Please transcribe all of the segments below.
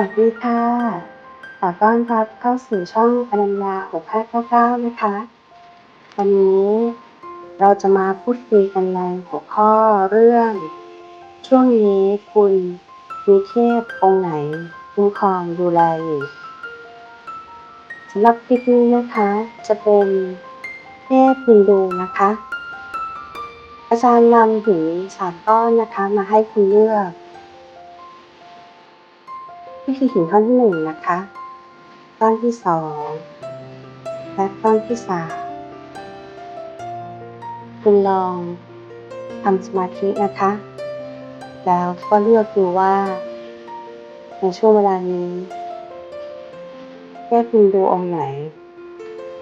วัสดีค่ะ ขอต้อนรับเข้าสู่ช่องอนัญญา6599 นะคะ วันนี้เราจะมาพูดคุยกันในหัวข้อเรื่อง ช่วงนี้คุณมีเทพองค์ไหนคุ้มครองดูแลอยู่สำหรับคลิปนี้นะคะ จะเป็นเทพฮินดูนะคะ อาจารย์นำหินสามก้อนนะคะมาให้คุณเลือก นี่คือหินก้อนที่หนึ่งนะคะก้อนที่สองและก้อนที่สามคุณลองทำสมาธินะคะ แล้วก็เลือกดูว่า ในช่วงเวลานี้เทพฮินดูองค์ไหน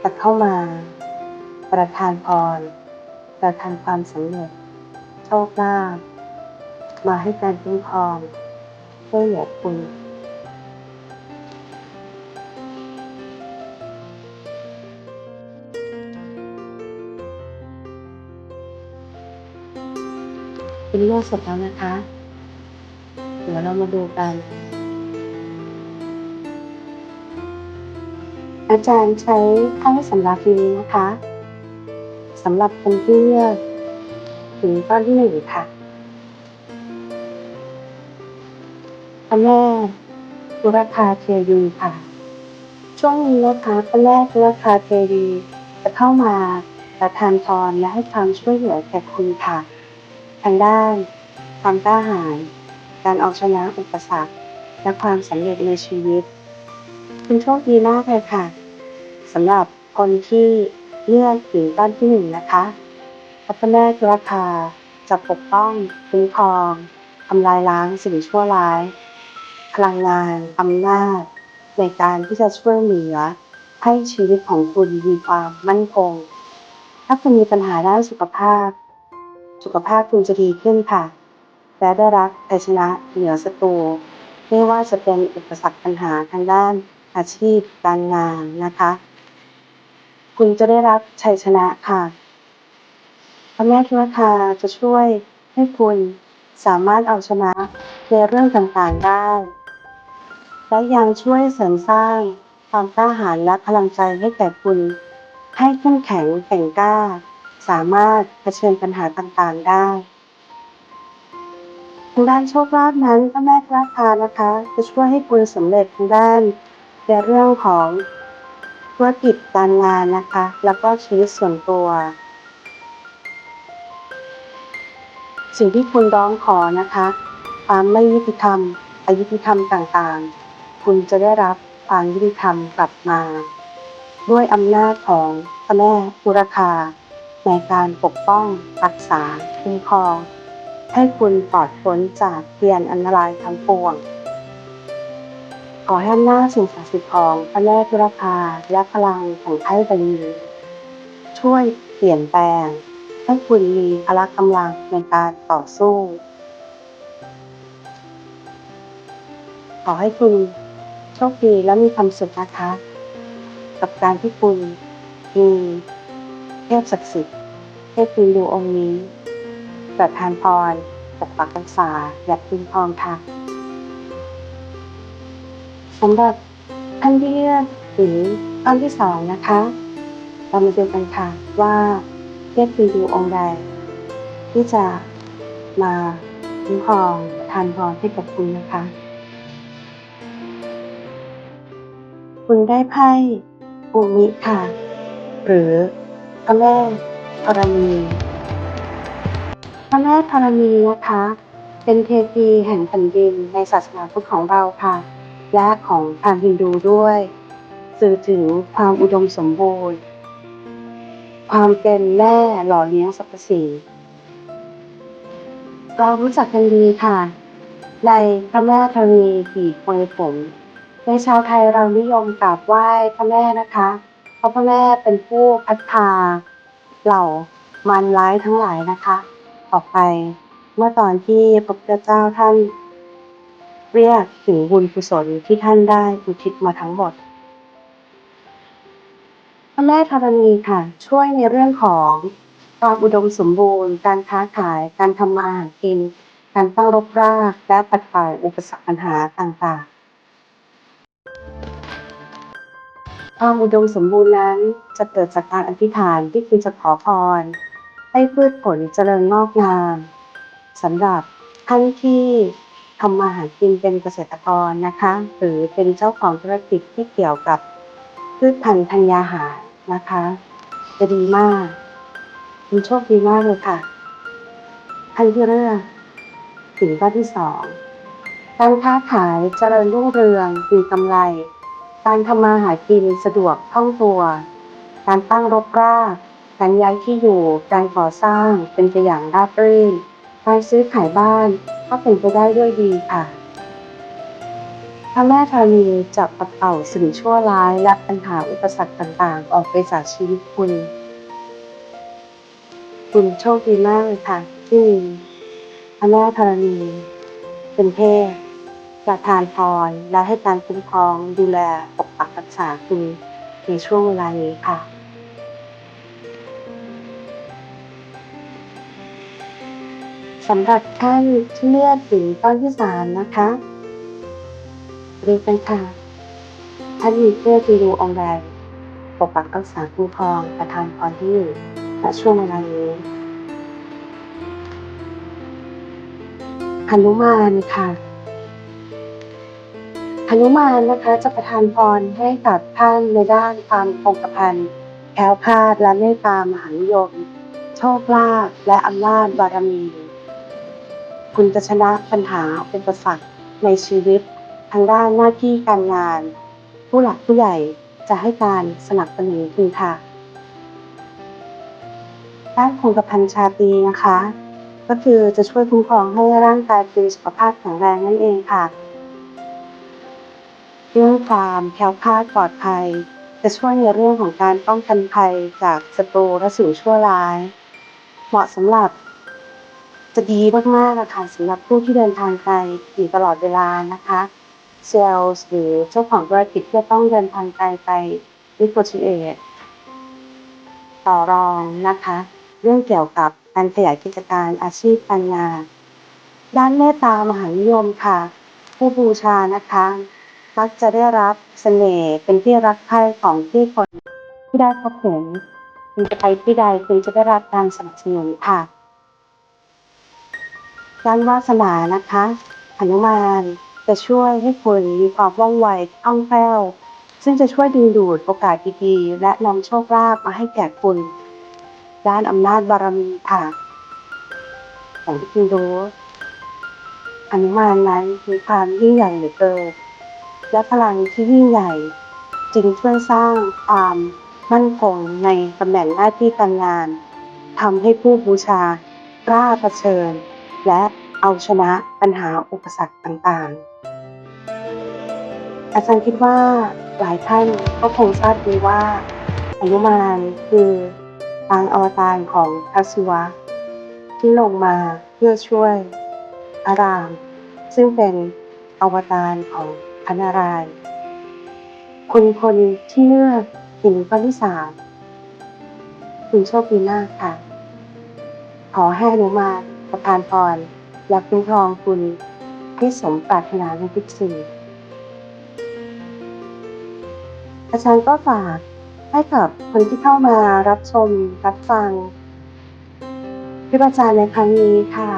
จะเข้ามาประทานพร ประทานความสำเร็จ โชคลาภมาให้การคุ้มครองช่วยเหลือคุณ เป็นเลือกเสร็จแล้วนะคะ เดี๋ยวเรามาดูกัน อาจารย์ใช้ไพ่สำหรับนี้นะคะสำหรับคนที่เลือกถึงก้อนที่หนึ่งค่ะพระแม่ตุรคาเทวีค่ะ ช่วงนี้นะคะพระแม่ตุรคาเทวีจะเข้ามาประทานพรและให้ความช่วยเหลือแก่คุณค่ะ ทางด้าน ความกล้าหาญการเอาชนะอุปสรรค และความสำเร็จในชีวิต คุณโชคดีมากเลยค่ะสำหรับคนที่เลือกถึงต้นที่หนึ่งนะคะพระแม่ตุรคาจะปกป้องคุ้มครองทำลายล้างสิ่งชั่วร้าย พลังงานอำนาจ ในการที่จะช่วยเหลือให้ชีวิตของคุณมีความมั่นคง ถ้าคุณมีปัญหาด้านสุขภาพ สุขภาพคุณจะดีขึ้นค่ะและได้รับชัยชนะเหนือศัตรูไม่ว่าจะเป็นอุปสรรคปัญหาทางด้านอาชีพการงานนะคะ คุณจะได้รับชัยชนะค่ะพระแม่ทุรคาจะช่วยให้คุณสามารถเอาชนะในเรื่องต่างๆได้ และยังช่วยเสริมสร้างความกล้าหาญและพลังใจให้แก่คุณ ให้เข้มแข็งแกร่งกล้า สามารถเผชิญปัญหาต่างๆได้ ทางด้านโชคลาภนั้นพระแม่พระคานะคะ จะช่วยให้คุณสำเร็จทางด้านในเรื่องของธุรกิจการงานนะคะ แล้วก็ชีวิตส่วนตัว สิ่งที่คุณร้องขอนะคะ ความไม่ยุติธรรมอายุติธรรมต่างๆ คุณจะได้รับความยุติธรรมกลับมา ด้วยอำนาจของพระแม่ปุรคา ในการปกป้อง รักษา คุ้มครอง ให้คุณปลอดพ้นจากเพียนอันตรายทั้งปวง ขอให้อำนาจสิ่งศักดิ์สิทธิ์ของพระแม่พุรคาและพลังของไพ่ใบนี้ช่วยเปลี่ยนแปลง ให้คุณมีพละกำลังในการต่อสู้ ขอให้คุณโชคดีและมีความสุขนะคะ กับการที่คุณมี พศักดิ์สิทธิ์เทพฮินดูองค์นี้ ประทานพรปกปักรักษาและคุ้มครองค่ะสำหรับท่านที่เลือกถึงตอนที่สองนะคะ เรามาดูกันค่ะว่าเทพฮินดูองค์ใด ที่จะมาคุ้มครองทานพรให้กับคุณนะคะ คุณได้ไพ่ภูมิค่ะ หรือ พระแม่ธรณี พระแม่ธรณีนะคะ เป็นเทพีแห่งแผ่นดินในศาสนาพุทธของเราค่ะ และของทางฮินดูด้วย สื่อถึงความอุดมสมบูรณ์ ความเป็นแม่หล่อเลี้ยงสรรพสิ่งเรารู้จักกันดีค่ะ ในพระแม่ธรณีผีโพยผมในชาวไทยเรานิยมกราบไหว้พระแม่นะคะ ราะพระแม่เป็นผู้พัฒนาเหล่ามารร้ายทั้งหลายนะคะ ออกไปเมื่อตอนที่พระพุทธเจ้าท่าน เรียกถึงบุญกุศลที่ท่านได้อุทิศมาทั้งหมด พระแม่ธรณีค่ะ ช่วยในเรื่องของความอุดมสมบูรณ์ การค้าขาย การทำมาหากิน การตั้งรกราก และปัดเป่าอุปสรรคปัญหาต่าง ความอุดมสมบูรณ์นั้นจะเกิดจากการอธิษฐานที่คุณจะขอพร ให้พืชผลเจริญงอกงามสำหรับท่านที่ทำมาหากินเป็นเกษตรกรนะคะ หรือเป็นเจ้าของธุรกิจที่เกี่ยวกับพืชพันธุ์ธัญญาหารนะคะ จะดีมากคุณโชคดีมากเลยค่ะท่านที่เลือกถึงข้อที่สองการค้าขายเจริญรุ่งเรืองมีกำไร การทำมาหากินสะดวกคล่องตัว การตั้งรกรากการย้ายที่อยู่ การก่อสร้างเป็นไปอย่างราบรื่น การซื้อขายบ้านก็เป็นไปได้ด้วยดีค่ะพระแม่ธรณีจะปัดเป่าสิ่งชั่วร้ายและปัญหาอุปสรรคต่างๆ ออกไปจากชีวิตคุณ คุณโชคดีมากเลยค่ะที่มีพระแม่ธรณีเป็นเทพ ประทานพรและให้การคุ้มครองดูแลปกปักรักษาคุณในช่วงเวลานี้ค่ะ สำหรับท่านที่เลือกถึงต้นที่สามนะคะรียกกันค่ะท่านมีเพื่อที่ดูองค์ใดปกปักรักษาคุ้มครองประทานพรที่อยู่ณช่วงเวลานี้หนุมานค่ะ นุมานนะคะจะประทานพรให้กับท่านในด้านความคงกระพันแคล้วคลาดและเมตตามหานิยม โชคลาภและอำนาจบารมี คุณจะชนะปัญหาอุปสรรคในชีวิตทางด้านหน้าที่การงาน ผู้หลักผู้ใหญ่จะให้การสนับสนุนคุณค่ะด้านคงกระพันชาตีนะคะ ก็คือจะช่วยคุ้มครองให้ร่างกายมีสุขภาพแข็งแรงนั่นเองค่ะ เรื่องความแคล้วคลาดปลอดภัย จะช่วยในเรื่องของการป้องกันภัยจากศัตรูและสิ่งชั่วร้าย เหมาะสำหรับ จะดีมากๆนะคะสำหรับผู้ที่เดินทางไกลอยู่ตลอดเวลานะคะเซลล์หรือเจ้าของธุรกิจที่ต้องเดินทางไกลไปนิโกชิเอตต่อรองนะคะ เรื่องเกี่ยวกับการขยายกิจการอาชีพการงาน ด้านเมตตามหานิยมค่ะ ผู้บูชานะคะ มักจะได้รับเสน่ห์เป็นที่รักใคร่ของที่คนที่ได้พบเห็นคุณจะไปที่ใดคุณจะได้รับการสนับสนุนค่ะด้านวาสนานะคะหนุมานจะช่วยให้คุณมีความว่องไวคล่องแคล่วซึ่งจะช่วยดึงดูดโอกาสดีๆ และนำโชคลาภมาให้แก่คุณ ด้านอำนาจบารมีค่ะอย่างที่คุณรู้หนุมานนั้นมีความยิ่งใหญ่เหลือเกิน และพลังที่ยิ่งใหญ่ จึงช่วยสร้างความมั่นคงในตำแหน่งหน้าที่การงานทำให้ผู้บูชากล้าเผชิญ และเอาชนะปัญหาอุปสรรคต่างๆ อาจารย์คิดว่าหลายท่านก็คงทราบดีว่าอนุมานคือปางอวตารของพระศิวะ ที่ลงมาเพื่อช่วยอาราม ซึ่งเป็นอวตารของ พระนารายคุณคนที่เลือกหินก้อนที่สามคุณโชคดีมากค่ะ ขอให้อนุมาประทานพรและคุ้มครองคุณให้สมปรารถนาในทุกสิ่งอาจารย์ก็ฝากให้กับคนที่เข้ามารับชมรับฟังคลิปอาจารย์ในครั้งนี้ค่ะ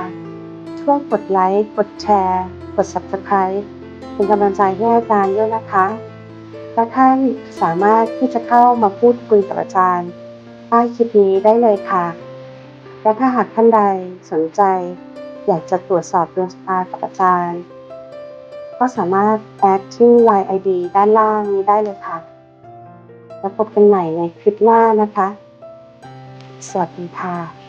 ช่วยกดไลค์ กดแชร์ กด subscribe เป็นกำลังใจให้อาจารย์ด้วยนะคะและท่านสามารถที่จะเข้ามาพูดคุยกับอาจารย์ใต้คลิปนี้ได้เลยค่ะ และถ้าหากท่านใดสนใจ อยากจะตรวจสอบดวงชะตากับอาจารย์ ก็สามารถแอดที่ Line ID ด้านล่างนี้ได้เลยค่ะ แล้วพบกันใหม่ในคลิปหน้านะคะ สวัสดีค่ะ